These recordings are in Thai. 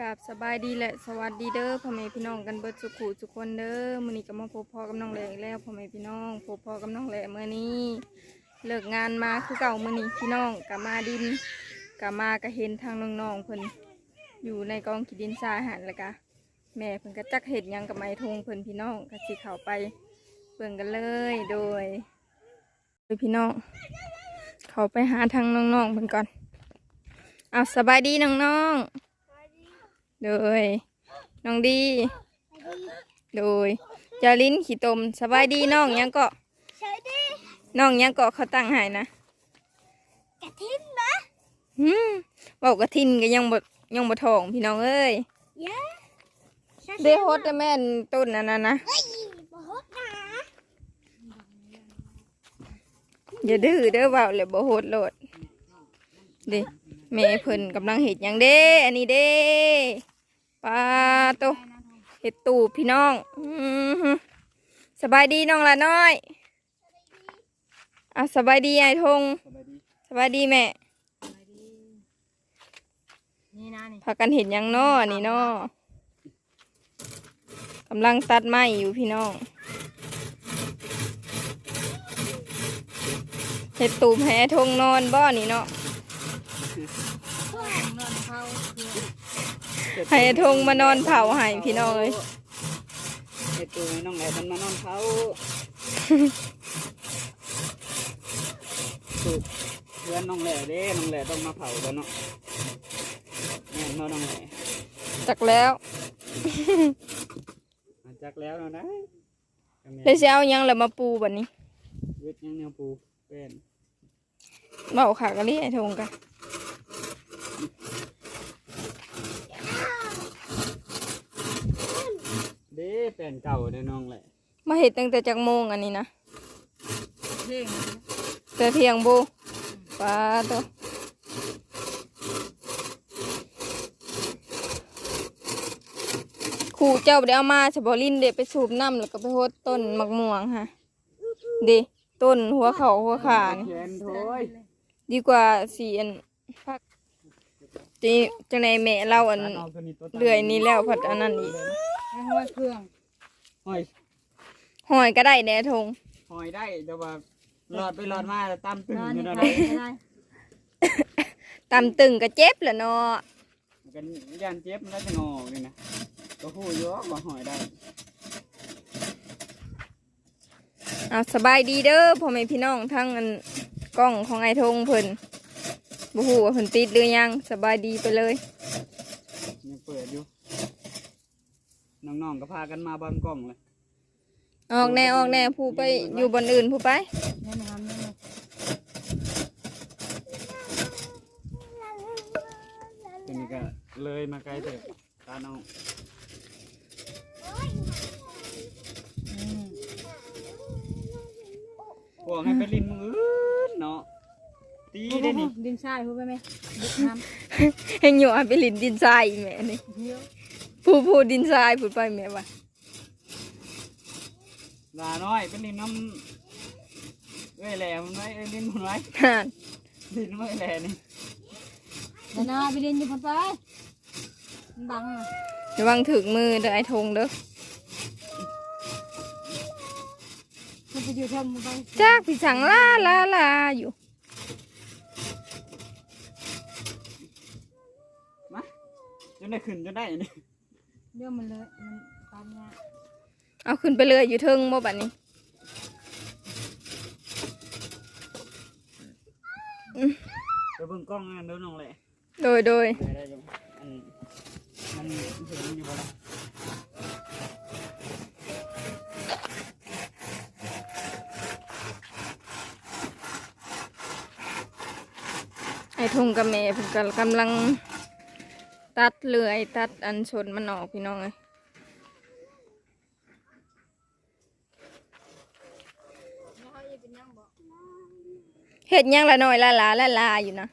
กับสบายดีแหละสวัสดีเด้อพ่อแม่พี่น้องกันเบิดสุขุสุกคนเด้อมื้อนี้ก็มาพบพ่อกับน้องแหลกแล้วพ่อแม่พี่น้องพบพ่อกับน้องแหลมื้อนี้เลิกงานมาคือเก่ามื้อนี้พี่น้องก็มาดินก็มาก็เห็นทางน้องๆเพิ่นอยู่ในกองขี้ดินทรายหันแล้วก็แม่เพิ่นก็จักเห็ดยังกับไม้ทงเพิ่นพี่น้องก็สิเข้าไปเบิ่งกันเลยโดยโดยพี่น้องเขาไปหาทางน้องๆเพิ่นก่อนเอาสบายดีน้องๆ โดยน้องดีโดยจาลินขี่ตมสบายดีน้องยังเกาะใช่ดิน้องยังเกาะเขาตั้งให้นะกระทิ้นนะหืมบอกกระทินก็ยังบ่ยังบ่ทองพี่น้องเอ้ยยะเดโฮดแต่แม่นต้นนั่นน่ะนะเฮ้ยบ่ฮดนะอย่าดื้อเด้อเบาเลยบ่โหดโลดเด้ แม่เพิ่นกำลังเห็ดหยังเด้ อันนี้เด้ปลาโตเห็ดตูบพี่น้องอื้อหือสบายดีน้องละน้อยอะสบายดีไอ้ทงสบายดีสบายดีแม่นี่นะนี่พากันเห็นยังน้อนี่น้อกำลังตัดไม้อยู่พี่น้องเห็ดตูบแหทงนอนบ่นี่เนาะ นอนเขา ให้ทงมานอนเผาให้พี่น้องเลยไอตัวน้องแหล่มันมานอนเขาสุดเพื่อนน้องแหล่เด้น้องแหล่ต้องมาเผากันเนาะแม่นเนาะน้องแหล่จักแล้วมาจักแล้วเนาะนะเลยสิเอาหยังแล้วมาปูบัดนี้เวทยังแนวปูเป็นเบาขากะลี่ไอ้ทงกัน เด้เป็นเก่าเด้น้องแหล่มาเห็ดตั้งแต่จักโมงอันนี้นะเพ่งแต่เที่ยงบูปลาตัวขู่เจ้าบ่ได้เอามาเฉพาะลิ้นเด็ไปสูบน้ำแล้วก็ไปโหดต้นมักม่วงฮะเดต้นหัวเขาหัวขานี่เขียนโถยดีกว่าสีอันพักจีจังในแม่เราอันตัดเอาตัวนี้ตัวตัดเลื่อยนี่แล้วผัดอันนั้นอีก ให้ห้อยเครื่อง หอยหอยก็ได้แหน่ทงหอยได้แต่ว่าหลอดไปหลอดมาตามตึงนอนอยู่นี่นั่นใครแหละไม่ได้ตำตึงก็เจ็บแหละเนาะกันย่านเจ็บมันก็จะงอกนี่นะก็พูดเยอะว่าหอยได้เอาสบายดีเด้อพ่อแม่พี่น้องทั้งอันกล้องของไอ้ทงเพิ่นบ่ฮู้ว่าเพิ่นติดหรือยังสบายดีไปเลยยังเปิดอยู่ น้องๆก็พากันมาบางกล้องเลยออกแน่ออกแน่ผู้ไปอยู่บนอื่นผู้ไปนี่นะครับนี่นะทีนี้ก็เลยมาไกลเถอะตาน้องอืมพวกให้ไปลินมืออื่นเนาะตีได้นี่ดินทรายพูดไปไหมดินน้ให้อยู่ให้ไปลินดินทรายอีแม่นี่ำเหี้ยว ผู้ผู้ดินทรายผู้ไปแม่ว่าลาน้อยเป็นลินน้ำเอ้ยแหล่มันไว้เอ้ยลินมันไว้ห่านลินไว้แหล่นี่เดี๋ยวนะไปเรียนอยู่พันไปมันบังอะระวังถึกมือเด้อไอ้ทงเด้อมันไปอยู่ทำมันไปจากพี่สังลาลาลาอยู่ มาจนได้ขึ้นจนได้นี่ เดี๋ยวมันเลยมันตามเนี่ยเอาขึ้นไปเลยอยู่เทิงบ่บัดนี้ไปเบิ่งกล้องงานเด้อน้องแหล่โดยโดยได้ได้จังอันมันเห็นอยู่บ่ล่ะไอ้ทงกับแม่เพิ่นก็กำลัง ตัดเลื่อย ตัดอันชนมันออกพี่น้องเลยเห็ดยังละหน่อยละลาละลาอยู่นะ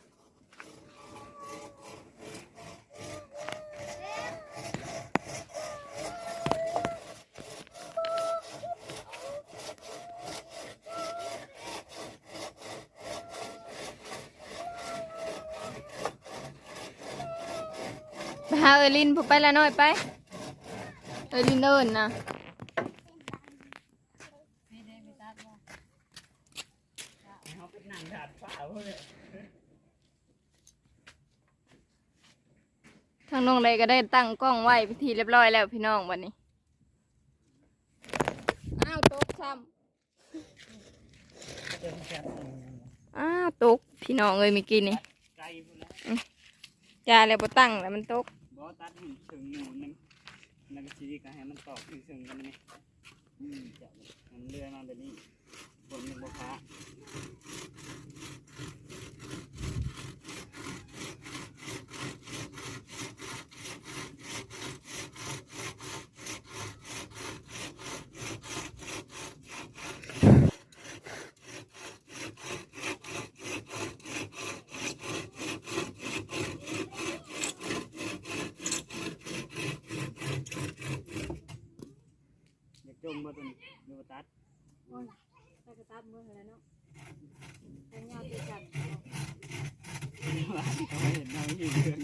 ไปหาเออ ลินผูไปละน้อยไปเออลินเอินนะทางน้องเลยก็ได้ตั้งกล้องไว้พิธีเรียบร้อยแล้วพี่น้องวันนี้ อ้าวตกซ้ำอ้าวตกพี่น้องเอ้ยเมื่อกี้นี่ไกลพุ่นแล้วจ้าแล้วบ่ตั้งแล้วมันตก ตัดหุ่นถึงหนูนึงแล้วก็ชี้ก็ให้มันตอกถึงถึงกันนี่อืมจะมันเลื่อยมาแบบนี้บนหนบกพระอยา มมาตัวนี้ดูตัดโอ้ยไปกระตับมือแล้วเนาะไปเงาตีกันว่าเขาเห็นเราอยู่เดือน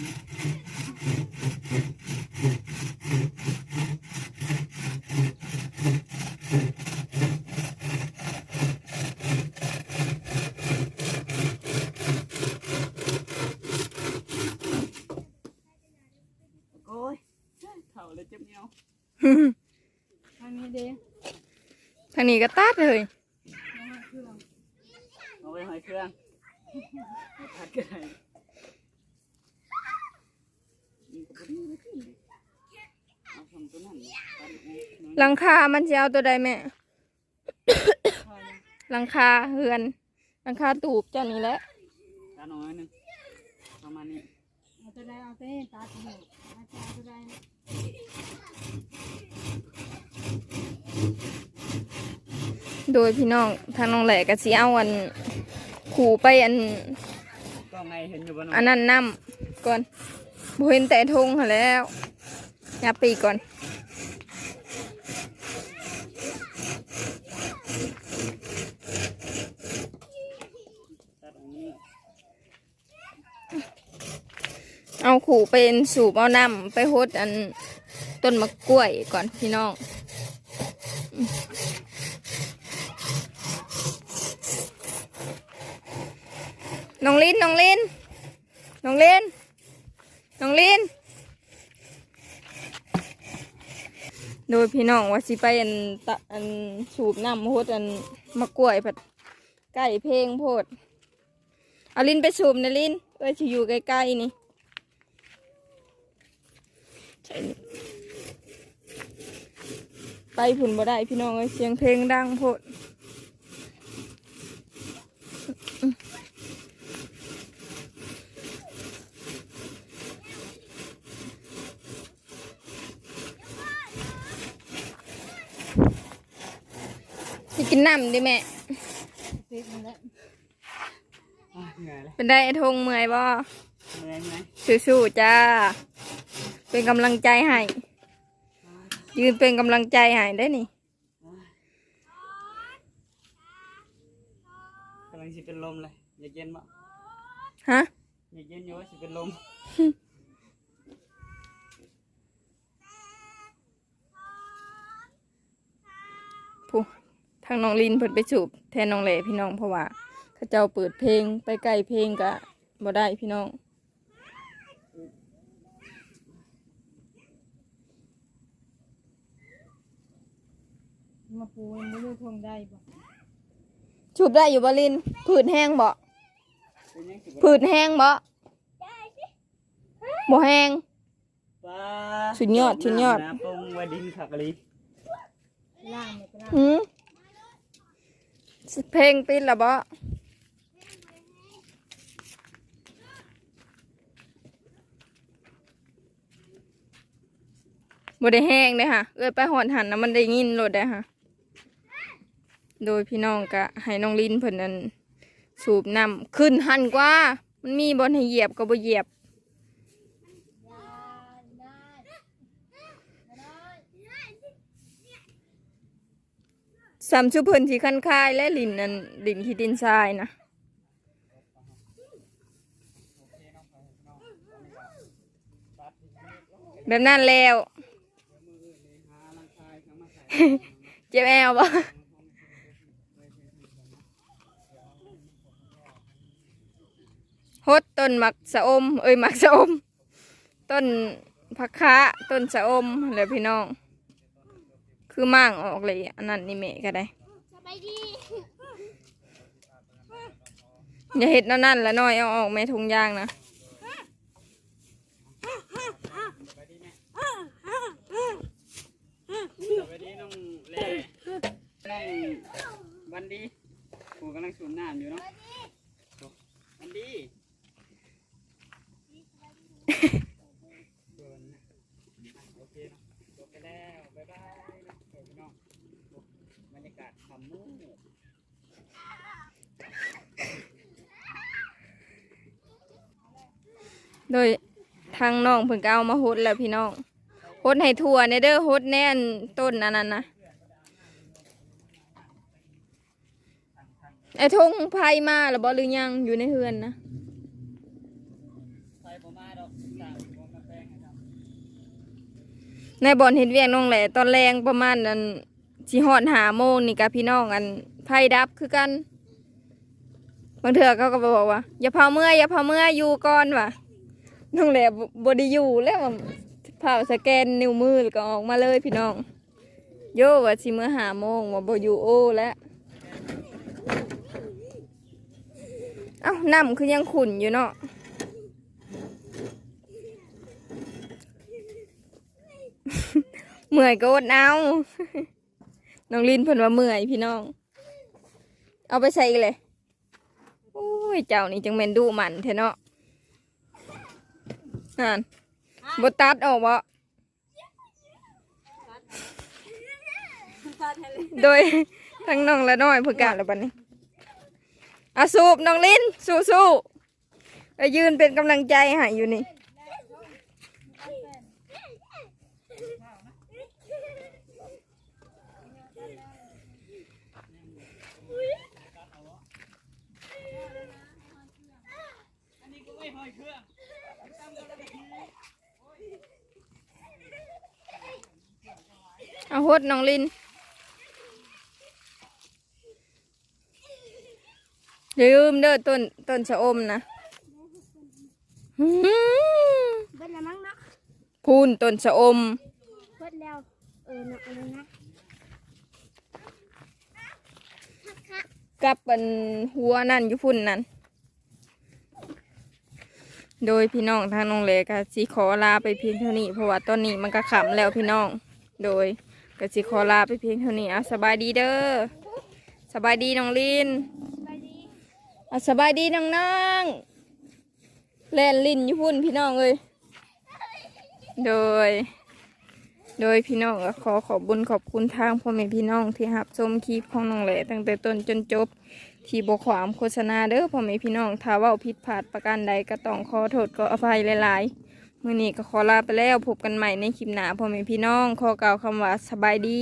โอ้ยเท่าเลยเจ็บเงี้ยว ทางนี้เด้ ทาง นี้ก็ตัดเลยเอาไปหอยเครื่องตัดก็ได้นี่ก็บ่ดีเลยที่เอาทำตัวนั้นน่ะตัดนี่น้อยหลังคา มันจะเอาตัวใดแม่หลังคาเฮือนหลังคาตูบเจ้านี้แหละตัดน้อยหนึงประมาณนี้เอาตัวใดเอาตัวนี้ตาตัวนี้เอาตัวใด โดยพี่น้องทางน้องแหลก็สิเอาอันขู่ไปอันก็ไงเห็นอยู่บนอันนั้นน้ำก่อนบ่เห็นแต่ทงหั้นแล้วยับปีก่อนตัดอันนี้เอาขู่เป็นสูบเอาน้ำไปหดอันต้นมะกล้วยก่อนพี่น้องอืม น้องลินน้องลินน้องลินน้องลินโดยพี่น้องว่าสิไปอันตะอันสูบน้ำหดอันมะกล้วยผัดใกล้เพลงโพดเอาลินไปสูบนะลินเอ้ยสิอยู่ใกล้ๆนี่ใช่นี่ ไปผุนบ่ได้พี่น้องเอ้ยเสียงเพลงดังโพดสิกินน้ำดิแม่ติดมันแล้วอะเหนื่อยเลยเป็นได้ไอ้ทงเมื่อยบ่เหนื่อยไหมสู้ๆจ้า เป็นกำลังใจให้ ยืนเป็นกำลังใจให้ได้นี่กำลังสิเป็นลมเลยอยากเย็นบ่ฮะอยากเย็นอยู่ว่าสิเป็นลมผู้ทางน้องลินเพิ่นไปสูบแทนน้องเหล่พี่น้องเพราะว่าเขาเจ้าเปิดเพลงไปไกลเพลงกะบ่ได้พี่น้อง มาปูมันไม่รู้ทงได้บ่สูบได้อยู่บ่ลินผืดแห้งบ่เป็นยังสิบ่ผืดแห้งบ่บ่แห้งป้าสุดยอดสุดยอด น้ำปรุงไว้ดินขักกะลีล่างเนี่ยก็ล่างหืมเพลงติดละบ่บ่ได้แห้งเด้อค่ะ เอ้ยไปหอนหันนะมันได้ยินโลดเด้อค่ะ โดยพี่น้องก็ให้น้องลินเพิ่นนั้นสูบน้ำขึ้นหันกว่า มันมีบนให้เหยียบก็บ่เหยียบสามชุเพิ่นที่คันคายและลินนั่นลินขี้ดินทรายนะแบบนั้นแล้ว เจ็บแอวบ่ ฮดต้นหมักสะอม เอ้ยหมักสะอม ต้นผักคะต้นสะอมแล้วพี่น้อง คือมั่างออกเลยอันนั้นนี่แม่ก็ได้สบายดีอย่าเห็ดนั่นนั่นละน้อยเอาออกแม่ทงยางนะสวัสดีน้องเล่น้องวันดีกูกำลังสูบน้ำอยู่เนาะวันดีโอเคเนาะจบไปแล้วบ๊ายบายเนาะพี่น้องบรรยากาศคำมืด โดยทางน้องเพิ่นก็เอามาฮดแล้วพี่น้องฮดให้ทั่วในเด้อฮดแน่นต้นอันนั้นนะไอ้ทงไพมาแล้วบ่หรือยังอยู่ในเฮือนนะในบ่อนเห็นเวียงน้องแหล่ตอนแรงประมาณนั้นสิฮอดหาโมงนี่กับพี่น้องอันไพ่ดับคือกันบางเถื่อเขาก็บอกว่า อย่าเผาเมื่ออย่าเผาเมื่ออยู่ก่อนว่ะ น้องแหลบบ่ได้อยู่แล้วว่าเผาสแกนนิ้วมือแล้วก็ออกมาเลยพี่น้อง โยว่าสิเมื่อหาโมงว่าบอยู่โอ้แล้วเอ้าน้ำคือยังขุ่นอยู่เนาะเมื่อยก็อดเอาน้องลินเพิ่นว่าเมื่อยพี่น้อง เอาไปใส่อีกเลยโอ้ยเจ้านี่จังแมนดุหมันแท้เนาะ นั่นบ่ตัดออกบ่โดยทั้งน้องและน้อยเพิ่นกะแล้วบัดนี้อาสูบน้องลินสู้ๆไปยืนเป็นกำลังใจให้อยู่นี่ อันนี้ก็ไม่ห้อยเครื่อง เอาฮดน้องลินอย่าลืมเด้อต้นต้นชะอมนะอื้อหือเบิดแล้วมั้งเนาะพูนต้นชะอมเบิดแล้วเออเนาะเลยนะกับอันหัวนั่นอยู่พุ่นนั่นโดยพี่น้องทางน้องเลก็สิขอลาไปเพียงเท่านี้เพราะว่าตอนนี้มันก็ขำแล้วพี่น้อง โดย ก็สิขอลาไปเพียงเท่านี้อะสบายดีเด้อสบายดีน้องลินสบายดีอะสบายดีน้องนางเล่นลินอยู่พุ่นพี่น้องเอ้ยโดย โดยพี่น้องก็ขอขอบบุญขอบคุณทางพ่อแม่พี่น้องที่รับชมคลิปของน้องแหล่ตั้งแต่ต้นจนจบที่บกขวามโฆษณาเด้อพ่อแม่พี่น้องถ้าว่าผิดพลาดประการใดก็ต้องขอโทษขออภัยหลายๆ มื่อนี้ก็ขอลาไปแล้วพบกันใหม่ในคลิปหน้าพ่อแม่พี่น้องขอกล่าวคำว่าสบายดี